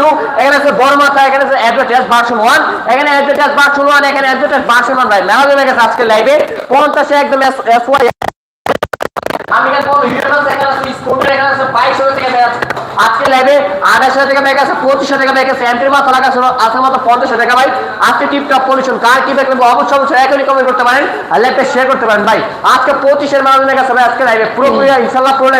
Two এখানে আছে বড় মাথা এখানে আছে অ্যাডভার্টাইজ ভার্সন ওয়ান এখানে অ্যাডভার্টাইজ ভার্সন ওয়ান এখানে অ্যাডভার্টাইজ ভার্সন ওয়ান ভাই মেলা জমে গেছে আজকে লাইভে পঞ্চাশে একদম এস ওয়াই আমি আজকে লাইভে আড়াইশো টাকা ব্যাগ আছে টাকা ব্যাগ এন্ট্রি মাত্র টাকা ভাই। আজকে টিপটপ পলিউশন কার কি ব্যাগ নেব অবশ্যই অবশ্যই করতে পারেন আর শেয়ার করতে পারেন ভাই। আজকে পঁচিশের নিয়ে গেছে ভাই, আজকে লাইভে পুরোপুরি ইনশাল্লাহ পুরো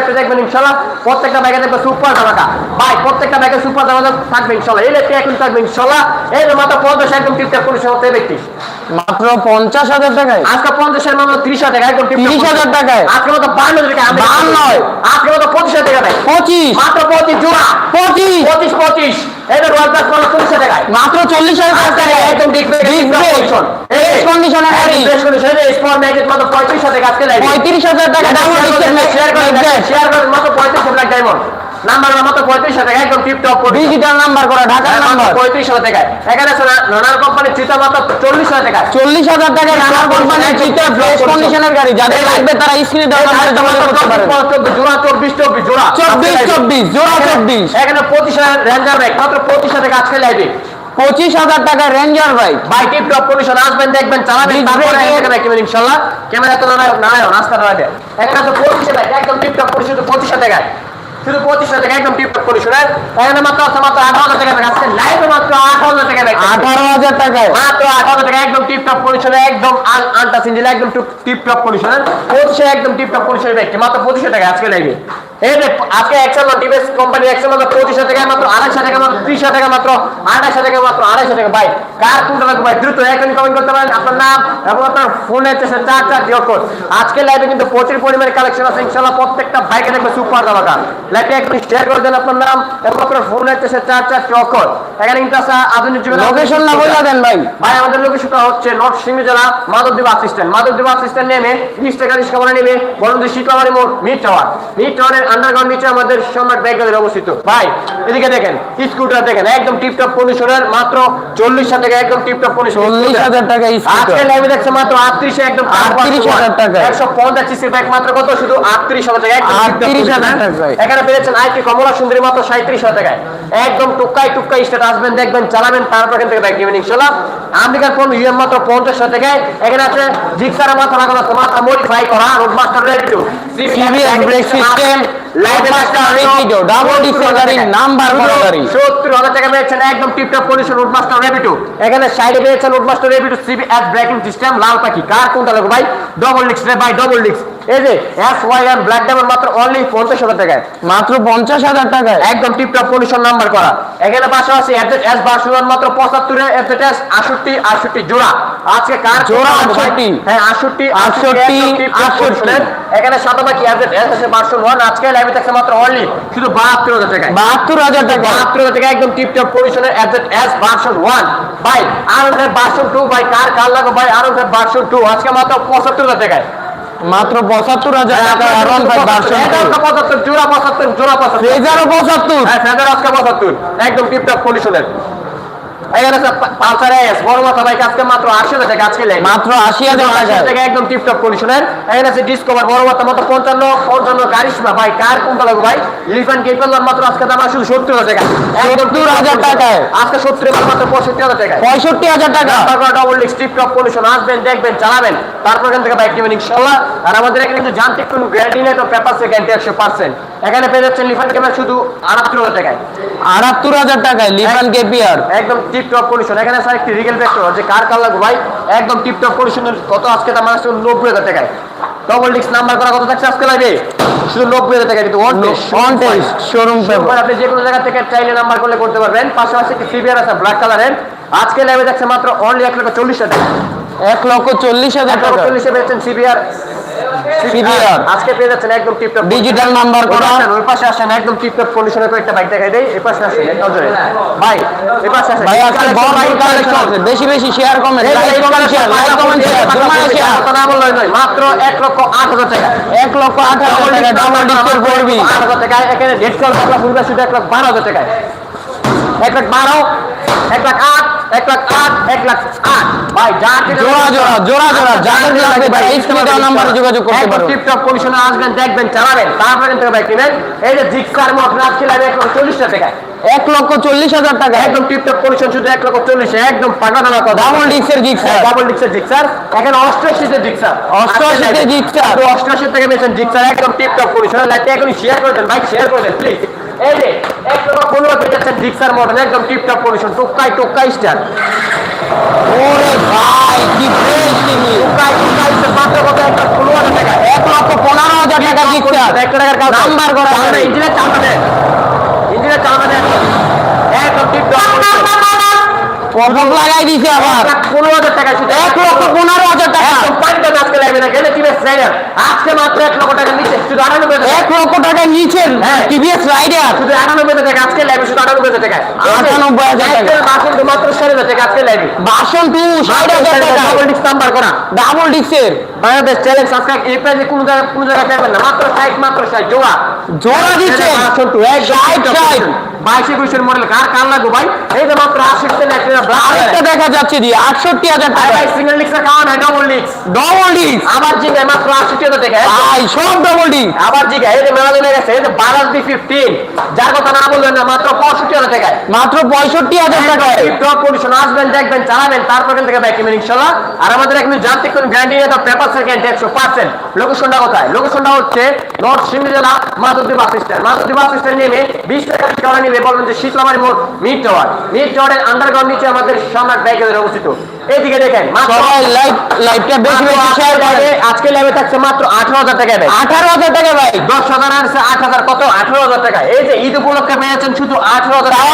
ইনশাল্লাহ প্রত্যেকটা ব্যাগে সুপার ধামাকা। ভাই, প্রত্যেকটা ব্যাগে সুপার ধামাকা থাকবে, ইনশাল্লাহ। এই লাইভটা এখন থাকবে, ইনশাল্লাহ। এই পঞ্চাশ একদম টিপটপ পলিউশন হতে ব্যক্তি। মাত্র পঞ্চাশ হাজার টাকায়। আজকে পঞ্চাশের মাল ত্রিশ হাজার টাকা তিরিশ হাজার টাকায়। আজকে মতো বান্ন টাকা নয়। আজকে মতো পঁচিশ হাজার টাকা পঁচিশ। মাত্র পঁচিশ জোড়া। পঁচিশ। পঁচিশ পঁচিশ। মাত্র চল্লিশ হাজার টাকায়। একদম মাত্র পঁয়ত্রিশ হাজার পঁয়ত্রিশ টাকা শেয়ার করেন মাত্র পঁয়ত্রিশ হাজার ডায়মন্ড নাম্বার মাত্র পঁয়ত্রিশ টাকা একদম টিপ ডিজিটাল নাম্বার করা ঢাকার নাম্বার পঁয়ত্রিশ টাকায়। এখানে আছে কোম্পানির চিতা মাত্র চল্লিশ হাজার টাকা। চল্লিশ হাজার টাকা রানার কোম্পানির চিত্র ফ্রেশ কন্ডিশনের গাড়ি যাদের লাগবে তারা স্ক্রিনে দেওয়া নাম্বারে যোগাযোগ করতে পারেন জোড়া চব্বিশ চব্বিশ জোড়া। চব্বিশ চব্বিশ জোড়া চব্বিশ। এখানে পঁচিশ হাজার রেঞ্জার ব্যাগ মাত্র পঁচিশ হাজার টাকা আজকে লাইভে পঁচিশ হাজার টাকা রেঞ্জার বাইক টিপ কন্ডিশন আসবেন দেখবেন চালাবেন তারপরে ক্যামেরা তো নারায়ণ নারায়ণ রাস্তা নারায়ণ এখানে তো পঁচিশ টাকা একদম টিপ টপ কন্ডিশন তো পঁচিশ টাকায়। শুধু পঁচিশ টাকা একদম টিপ টপ কন্ডিশন এখানে মাত্র আছে মাত্র আঠারো হাজার টাকা লাইভে মাত্র আঠারো হাজার টাকা আঠারো হাজার টাকায়? মাত্র আঠারো টাকা একদম টিপ টপ কন্ডিশনে একদম আনটা সিঞ্জিল একদম টিপ টপ কন্ডিশনে পঁচিশে একদম টিপ টপ কন্ডিশনে ব্যক্তি মাত্র টাকা আজকে লাইভে এই যে আজকে এক্সেল টিভিএস কোম্পানি এক্সেল মাত্র পঁচিশশো টাকা মাত্র আড়াইশো টাকা মাত্র ত্রিশশো টাকা মাত্র আড়াইশো টাকা মাত্র আড়াইশো টাকা। ভাই কার কোনটা লাগবে ভাই দ্রুত এখনই কমেন্ট করতে পারেন। আপনার নাম এবং আপনার ফোনে হচ্ছে চার চার জিও কোড আজকে লাইভে কিন্তু প্রচুর পরিমাণে কালেকশন আছে। ইনশাল্লাহ প্রত্যেকটা বাইকে দেখবে সুপার দামাকা লাইভে একটু শেয়ার করে দেন আপনার নাম এবং আপনার ফোনে হচ্ছে চার চার জিও এখানে কিন্তু আছে আধুনিক যুগের লোকেশন না বলে দেন ভাই। ভাই আমাদের লোকেশনটা হচ্ছে নর্থ জেলা মাধবদেব আসিস্ট্যান্ট মাধবদেব আসিস্ট্যান্ট নেমে বিশ টাকা রিক্সা ভাড়া নেবে বলন্দি শিকাবাড়ি মোড় মিড টাওয়ার। মিড টাওয়ারের আন্ডারগ্রাউন্ড নিচে আমাদের সম্রাট ব্যাগের অবস্থিত। ভাই এদিকে দেখেন স্কুটার দেখেন একদম টিপটপ কন্ডিশনের মাত্র চল্লিশ হাজার টাকা একদম টিপটপ কন্ডিশন চল্লিশ হাজার টাকা আজকে লাইভে দেখছে মাত্র আটত্রিশে একদম 38,000 টাকায়। একশো পঞ্চাশ সিসি ব্যাগ মাত্র কত? শুধু আটত্রিশ হাজার টাকা একদম 38,000 টাকায়। এখানে পেয়েছেন আইটি কমলা সুন্দরী মাত্র সাঁত্রিশ হাজার টাকায়। একদম টুকাই টুকাই স্টেট আসবেন দেখবেন চালাবেন তারপর এখান থেকে নেবেন ইনশাল্লাহ আমেরিকার ফোন ইউএম মাত্র পঞ্চাশ হাজার টাকায়। এখানে আছে জিক্সারের মাথা লাগানো আছে মডিফাই করা road master ready Rapido, double disc গাড়ির নাম্বার করা গাড়ি। টাকা পেয়েছেন একদম টিপটপ কন্ডিশন রোডমাস্টার রেপিটু এখানে সাইডে পেয়েছেন roadmaster রেপিটু C B S braking system লাল পাখি। কার কোনটা লাগবে ভাই? ডবল ডিক্স রে ভাই ডবল ডিক্স এই যে এস ওয়াই আর ব্ল্যাক ডায়মন্ড মাত্র অনলি পঞ্চাশ হাজার টাকায়। মাত্র পঞ্চাশ হাজার টাকায়? একদম টিপটপ কন্ডিশন নাম্বার করা। এখানে পাশাপাশি এস ভার্সন মাত্র পঁচাত্তরে এস আটষট্টি আটষট্টি জোড়া। আজকে কার জোড়া ভাই? 68 হ্যাঁ আটষট্টি 68, 68 এখানে শতভাগী অ্যাডজেট এস ভার্সন ওয়ান আজকে লাইভে থাকছে মাত্র অনলি শুধু বাহাত্তর হাজার টাকায়। বাহাত্তর হাজার টাকা বাহাত্তর হাজার টাকা একদম টিপটপ পজিশনের অ্যাডজেট এস ভার্সন ওয়ান ভাই আর ভার্সন টু ভাই কার কার লাগবে? ভাই আর ভার্সন টু আজকে মাত্র পঁচাত্তর হাজার টাকায়। মাত্র পঁচাত্তর হাজার টাকা আরন ফাইভ ভার্সন পঁচাত্তর জোড়া পঁচাত্তর জোড়া পঁচাত্তর। হ্যাঁ আজকে পঁচাত্তর। একদম টিপটপ কন্ডিশনের এখানে আছে পা- পালসার এস বড় মাথা বাইক আজকে মাত্র আশি হাজার টাকা আজকে মাত্র আশি হাজার টাকা। একদম টিপটপ কন্ডিশনের এখানে আছে ডিসকভার বড় মাথা মতো পঞ্চান্ন পঞ্চান্ন কারিশমা। ভাই কার কোনটা লাগবে ভাই? লিফান কেপেলার মাত্র আজকে দাম শুধু সত্তর হাজার টাকা। একদম 70,000 টাকায়। আজকে সত্তর এবার মাত্র পঁয়ষট্টি হাজার টাকা পঁয়ষট্টি হাজার টাকা। তারপর ডবল ডিস্ক টিপটপ কন্ডিশন আসবেন দেখবেন চালাবেন। তারপর এখান থেকে বাইক নেবেন ইনশাল্লাহ আর আমাদের এখানে কিন্তু যান্ত্রিক কোনো গ্যারান্টি নেই তো পেপারসে গ্যারান্টি একশো পার্সেন্ট এখানে পেয়ে যাচ্ছেন লিফান ক্যামেরা শুধু আটাত্তর হাজার টাকায়। আটাত্তর হাজার টাকায় লিফান কেপিয়ার একদম টিপটপ কন্ডিশন এখানে স্যার একটি রিগেল ভেক্টর যে কার কার লাগবে ভাই? একদম টিপটপ কন্ডিশনের কত আজকে দাম আসছে? নব্বই হাজার টাকায়। ডবল ডিস্ক নাম্বার করা কত থাকছে আজকে লাগবে শুধু নব্বই হাজার টাকা কিন্তু ওয়ান টেস্ট শোরুম আপনি যে কোনো জায়গা থেকে চাইলে নাম্বার করলে করতে পারবেন। পাশাপাশি একটি সিবিআর আছে ব্ল্যাক কালারের আজকে লেবে যাচ্ছে মাত্র অনলি এক লক্ষ চল্লিশ হাজার। এক লক্ষ চল্লিশ হাজার চল্লিশে পেয়েছেন সিবিআর আজকে পেয়ে যাচ্ছেন একদম টিপটপ ডিজিটাল নাম্বার করা। ওই পাশে আসেন একদম টিপটপ কন্ডিশনের কয়েকটা বাইক দেখাই দেই। এই পাশে আসেন এক নজরে ভাই এই পাশে আসেন। ভাই আজকে বড় বড় কালেকশন আছে। বেশি বেশি share comment like comment share like comment share জমায়ে share কথা না বললেই নয় মাত্র এক লক্ষ আট হাজার টাকা। এক লক্ষ আট হাজার টাকা এখানে ডেট কল শুধু এক লাখ বারো হাজার টাকায়। এক লাখ বারো এক লাখ আট এক লাখ আট এক লাখ আট। ভাই যা কিনে- জোড়া জোড়া জোড়া জোড়া যাদের লাগবে ভাই এই স্ক্রিনে নাম্বারে যোগাযোগ করতে পারো। টিপটপ কন্ডিশনে আসবেন দেখবেন চালাবেন। তারপরে কিন্তু ভাই কিনেন এই যে জিক্সার মত রাত খেলে এক লক্ষ চল্লিশ টাকায় এক লক্ষ চল্লিশ হাজার টাকা। একদম টিপটপ কন্ডিশন শুধু এক লক্ষ চল্লিশ একদম পাকা দানা কথা। ডাবল ডিক্সের জিক্সার ডাবল ডিক্সের জিক্সার এখানে অষ্টআশিতে জিক্সার অষ্টআশিতে জিক্সার। অষ্টআশি থেকে পেয়েছেন জিক্সার একদম টিপটপ কন্ডিশন লাইটটা এখন শেয়ার করে দেন ভাই শেয়ার করে দেন প্লিজ এই যে এক লক্ষ পনেরো পেয়ে যাচ্ছেন জিক্সার মডেল একদম টিপটপ কন্ডিশন টোকাই টোকাই স্টার ওরে ভাই কি ফ্রেশ জিনিস। টুকাই টুকাই স্টার মাত্র কত? একটা পনেরো হাজার টাকা। এক লক্ষ পনেরো হাজার টাকা জিক্সার এক টাকার কাজ নাম্বার করা। ইঞ্জিনের চালানো দেয় ইঞ্জিনের চালানো দেয় একদম টিপটপ পটক লাগাই দিছে আবার। পনেরো হাজার টাকা শুধু। এক লক্ষ পনেরো হাজার টাকা। পানিটা আজকে লাগবে না গেলে টিভিএস রাইডার আজকে মাত্র এক লক্ষ টাকা নিচে শুধু আটানব্বই এক লক্ষ টাকা হ্যাঁ। টিভিএস রাইডার শুধু আটানব্বই টাকা আজকে লাগবে শুধু আটানব্বই টাকা। আটানব্বই হাজার টাকা। বাসন তো মাত্র ষাট হাজার টাকা আজকে লাগবে। বাসন টু ষাট হাজার টাকা। ডাবল ডিস্ক নাম্বার করা। ডাবল ডিক্সের বাংলাদেশ চ্যালেঞ্জ সাবস্ক্রাইব এই প্রাইজে কোনো জায়গায় কোনো জায়গায় পাবেন না। মাত্র ষাট মাত্র ষাট জোড়া। জোড়া দিচ্ছে বাসন টু ষাট ষাট। বাইশে কুইশের মডেল কার কার লাগবে ভাই? এই যে মাত্র আশি টাকা একটা ব্লাক আরেকটা দেখা যাচ্ছে দিয়ে আটষট্টি হাজার টাকা। ভাই সিঙ্গেল লিক্সের খাওয়া নাই ডাবল লিক্স ডবল ডিক্স আবার জিগায় মাত্র আশি টাকা টাকা ভাই সব ডবল ডিক্স আবার জিগা এই যে মেলা দিনে গেছে এই যে বারাস বি ফিফটিন যার কথা না বললেন না মাত্র পঁয়ষট্টি হাজার টাকায়। মাত্র পঁয়ষট্টি হাজার টাকায়। টপ কন্ডিশন আসবেন দেখবেন চালাবেন তারপর থেকে ব্যাক ইনশাল্লাহ। আর আমাদের এখানে যান্ত্রিক কোন গ্যারান্টি নেই তো পেপার সেকেন্ড একশো পার্সেন্ট লোকেশনটা কোথায়? লোকেশনটা হচ্ছে নর্থ সিন্ধি জেলা Madhabdi bus stand. Madhabdi bus stand নেমে বিশ টাকা টাকা নিলে বলবেন যে শীতলামারি মোড় মিড টাওয়ার মিড টাওয়ারের আন্ডারগ্রাউন্ড নিচে আমাদের সম্রাট ব্যাগের অবস্থিত। এইদিকে দেখেন সবাই লাইভ লাইভটা বেশি বেশি শেয়ার করে আজকে ল্যাবে থাকছে মাত্র আঠারো হাজার টাকা ব্যাগ আঠারো হাজার টাকা ভাই আর কত? আঠারো হাজার টাকা এই যে ঈদ উপলক্ষে পেয়েছেন শুধু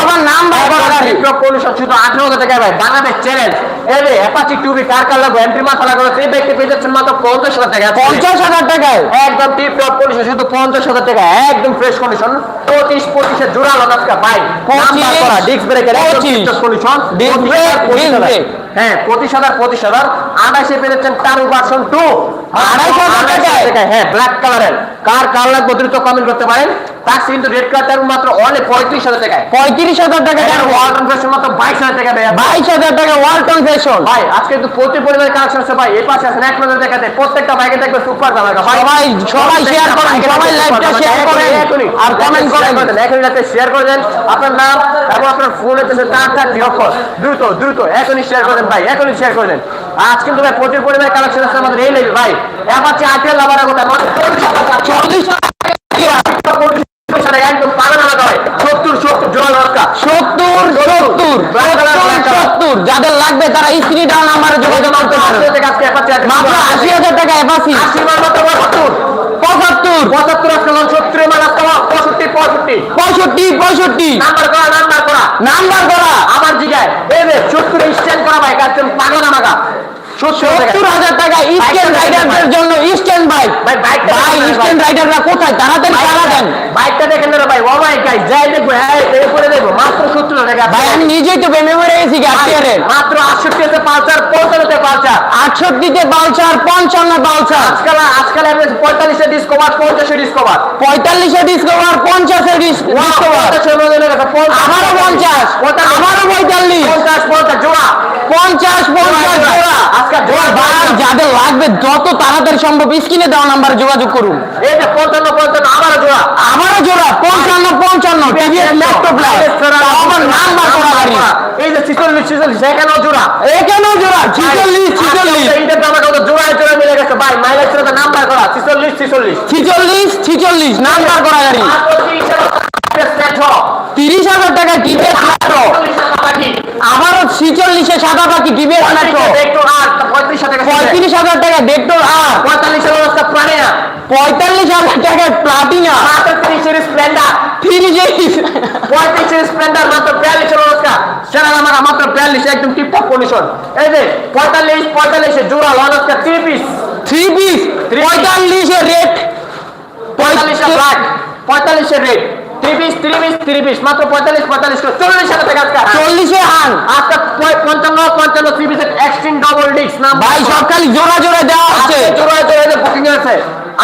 আবার নাম ভাই পলিউশন শুধু টাকা ভাই বাংলাদেশ চ্যালেঞ্জ এই যে অ্যাপাচি টুবি কার কার লাগবে এন্ট্রি মাথা লাগবে সেই ব্যক্তি পেয়ে যাচ্ছেন মাত্র পঞ্চাশ হাজার টাকা পঞ্চাশ হাজার টাকায়। একদম টিপটপ শুধু পঞ্চাশ হাজার টাকা একদম ফ্রেশ কন্ডিশন পঁচিশ পঁচিশে নাচকা ভাই। পঁচিশ, ডিস্ক ব্রেকের পঁচিশ। কন্ডিশন disc হ্যাঁ পঁচিশ হাজার পঁচিশ হাজার। আড়াইশে পেরেছেন টারু ভার্সন টু আড়াইশো হাজার টাকায়? হ্যাঁ ব্ল্যাক কালারের কার কার লাগবে দ্রুত কমেন্ট করতে পারেন? তার কিন্তু রেড কালার মাত্র অনলি পঁয়ত্রিশ হাজার টাকায়। পঁয়ত্রিশ হাজার টাকা ওয়ালটন ফ্যাশন মাত্র বাইশ হাজার টাকা দেয় বাইশ হাজার টাকা ওয়ালটন ফ্যাশন ভাই আজকে কিন্তু প্রচুর পরিমাণে কালেকশন আছে ভাই। এই পাশে আছেন এক নজর দেখাতে প্রত্যেকটা বাইকে দেখবে সুপার দাম ভাই সবাই সবাই শেয়ার করেন সবাই লাইভটা শেয়ার করেন আর কমেন্ট করেন। এখন যাতে শেয়ার করে দেন। আপনার নাম এবং আপনার ফোনে যে তার অক্ষর দ্রুত দ্রুত এখনই শেয়ার করে দেন ভাই এখনই শেয়ার করে দেন। আজ কিন্তু ভাই প্রচুর পরিমাণে কালেকশন আছে আমাদের। এই লেগে ভাই অ্যাপাচি আইপিএল লাভার কথা মাত্র যাদের লাগবে তারা স্ক্রিন ডাউন নাম্বারে আশি হাজার টাকা এফাসি পঁচাত্তর। পঁচাত্তর সত্তর পঁয়ষট্টি পঁয়ষট্টি। পঁয়ষট্টি পঁয়ষট্টি নাম্বার করা। নাম্বার করা নাম্বার করা আমার জিগায় সত্তর স্ট্যান্ড করা ভাই কাছে পাগল আমাকা? সত্তর হাজার টাকা। ইস্টার্ন রাইডারদের জন্য ইস্টার্ন বাইক ভাই বাইকটা ভাই দেখেন না, ইস্টার্ন রাইডাররা কোথায়? তাড়াতাড়ি চালা দেন। বাইকটা দেখেন না ভাই ও ভাই যাই দেখব হ্যাঁ এই দেখব মাত্র সত্তর টাকা। ভাই আমি নিজেই তো প্রেমে মরে গেছি গাছিয়ারের মাত্র আটষট্টি হতে পালসার পঁয়তাল্লিশে পালসার। আটষট্টিতে বালসার পঞ্চান্ন বালসার আজকাল আজকাল অ্যাভারেজ পঁয়তাল্লিশে ডিসকভার পঞ্চাশে ডিসকভার পঁয়তাল্লিশে ডিসকভার পঞ্চাশে ডিসকভার আবারও পঞ্চাশ আবারও পঁয়তাল্লিশ। পঞ্চাশ পঞ্চাশ জোড়া। পঞ্চাশ পঞ্চাশ জোড়া আজকে জোড়া ভাই যাদের লাগবে যত তাড়াতাড়ি সম্ভব স্ক্রিনে দেওয়া নাম্বারে যোগাযোগ করুন। এই যে পঞ্চান্ন পঞ্চান্ন আবারও জোড়া। আবারও জোড়া পঞ্চান্ন পঞ্চান্ন টিভিএস ল্যাপটপ আমার নাম্বার করা গাড়ি এই যে ছিচল্লিশ ছিচল্লিশ এখানেও জোড়া। এখানেও জোড়া ছিচল্লিশ ছিচল্লিশ। এইটার দাম কত জোড়ায় জোড়া মিলে গেছে ভাই? মাইলেজ নাম্বার করা ছিচল্লিশ ছিচল্লিশ। ছিচল্লিশ ছিচল্লিশ নাম্বার করা গাড়ি। তিরিশ হাজার টাকা টিভিএস মেট্রো আবারও ছিচল্লিশে সাদা পাখি টিভিএস মেট্রো পঁয়ত্রিশ হাজার টাকা ডেক্টর আর। পঁয়তাল্লিশ হাজার টাকা প্লাটিনা। তিরিশ একদম টিপটপ কন্ডিশন এই যে পঁয়তাল্লিশ পঁয়তাল্লিশে জোড়া লনস্কা থ্রি পিস থ্রি পিস পঁয়তাল্লিশের রেট পঁয়তাল্লিশে ব্ল্যাক পঁয়তাল্লিশের রেট ত্রিশ ত্রিশ পিস মাত্র পঁয়তাল্লিশ পঁয়তাল্লিশ চল্লিশ হাজার টাকা আজকে। চল্লিশে হাত দান আজকে পঞ্চান্ন পঞ্চান্ন ত্রিশ এক্সট্রিম ডবল ডিস্ক নাম ভাই সব। খালি জোড়া জোড়া দেওয়া আছে জোড়া জোড়ায় বুকিং আছে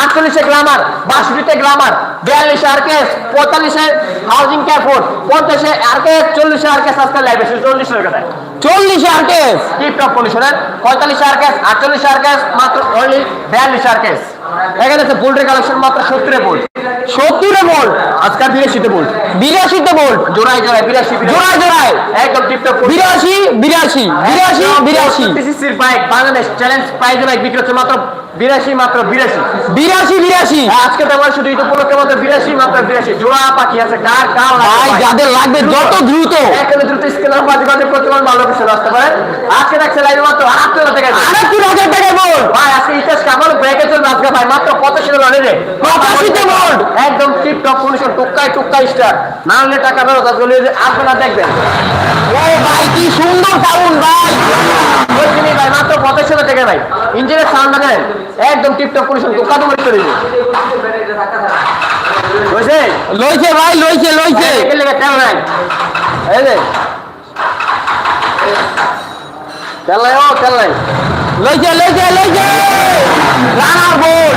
আটচল্লিশে গ্রামার বাষট্টিতে গ্রামার বিয়াল্লিশে আরকেএস পঁয়তাল্লিশে হাউজিং ক্যারফোর্ড পঞ্চাশে আরকেএস চল্লিশে আরকেএস আজকে লাইবে চল্লিশে কথায় চল্লিশে আরকেস টিপ টপ কন্ডিশনের পঁয়তাল্লিশে আরকেএস আটচল্লিশে আরকেএস মাত্র অনলি বিয়াল্লিশে আরকেএস এখানে আছে পোল্ট্রি কালেকশন মাত্র সত্তরে বোল্ট সত্তরে ভোল্ট আজকাল বিরাশিতে বোল্ট বিরাশিতে ভোল্ট জোড়ায় জোড়ায় বিরাশি জোড়ায় জোড়ায়? একদম টিপ টপ বিরাশি বিরাশি বিরাশি বিরাশি। সিসির বাইক বাংলাদেশ চ্যালেঞ্জ প্রাইজে বাইক বিক্রি হচ্ছে মাত্র বিরাশি মাত্র বিরাশি। বিরাশি বিরাশি। আজকে তো আমার শুধু ঈদ উপলক্ষে মাত্র বিরাশি মাত্র বিরাশি। জোড়া পাখি আছে কার কার ভাই যাদের লাগবে যত দ্রুত। এখানে দ্রুত স্কেলার বাজি বাজি প্রতিমান ভালো কিছু আসতে পারে আজকে দেখছে লাইভে মাত্র আটশো টাকা আটাত্তর হাজার টাকা ভোল্ট ভাই আজকে ইতিহাস ভাই মাত্র পঁচাশি রে পঁচাশিতে ভোল্ট একদম টিপ টপ কন্ডিশন টুকাই টুকাই স্টার না হলে টাকা ফেরত আসলে আসবে না দেখবেন। ভাই কি সুন্দর সাউন্ড ভাই। ভাই মাত্র পঁচাশি টাকা ভাই। ইঞ্জিনের সাউন্ড একদম টুকা তো বুঝছে লইছে ভাই লইছে লইছে। এই যে তেল ও তেল নাই। লইছে লইছে লইছে। Runner board.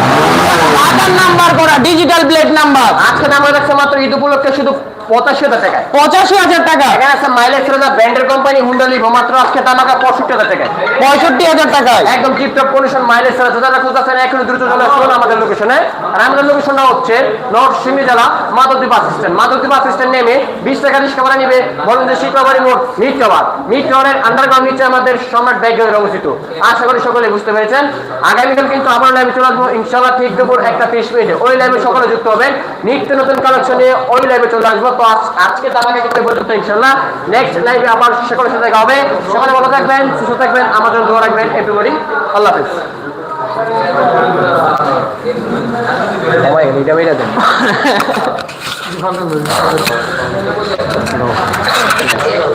আধার নাম্বার করা ডিজিটাল প্লেট নাম্বার। আজকে দাম রাখছে মাত্র ঈদ উপলক্ষে শুধু পঁচাশি হাজার টাকায়। পঁচাশি হাজার টাকা। এখানে আছে মাইলেজ ছিল ব্র্যান্ডের কোম্পানি হুন্ডা লিভো মাত্র আজকে দাম রাখা পঁয়ষট্টি হাজার টাকায়। পঁয়ষট্টি হাজার টাকায়। একদম টিপটপ কন্ডিশন মাইলেজ ছিল যারা খুঁজতেছেন এখন দ্রুত চলে আসুন আমাদের লোকেশনে আর আমাদের লোকেশনটা হচ্ছে নর্থ সিমি জেলা Madhabdi bus stand Madhabdi bus stand নেমে বিশ টাকা রিক্সা ভাড়া নিবে বলেন যে শিকাবাড়ি মোড় মিট টাওয়ার মিট টাওয়ারের আন্ডারগ্রাউন্ড নিচে আমাদের সম্রাট ব্যাগ অবস্থিত। আশা করি সকলে বুঝতে পেরেছেন। আগামীকাল কিন্তু আবার লাইভে চলে আসব। ইনশাল্লাহ ঠিক দুপুর একটা তিরিশ মিনিটে। ওই লাইভে সকলে যুক্ত হবেন। নিত্য নতুন কালেকশন নিয়ে ওই লাইভে চলে আসব। তো আজ- আজকে তামাকে কিন্তু পর্যন্ত ইনশাল্লাহ নেক্সট লাইভে আবার সকলের সাথে দেখা হবে। সকলে ভালো থাকবেন, সুস্থ থাকবেন, আমার জন্য দোয়া রাখবেন। এভরিবডি আল্লাহ হাফিজ।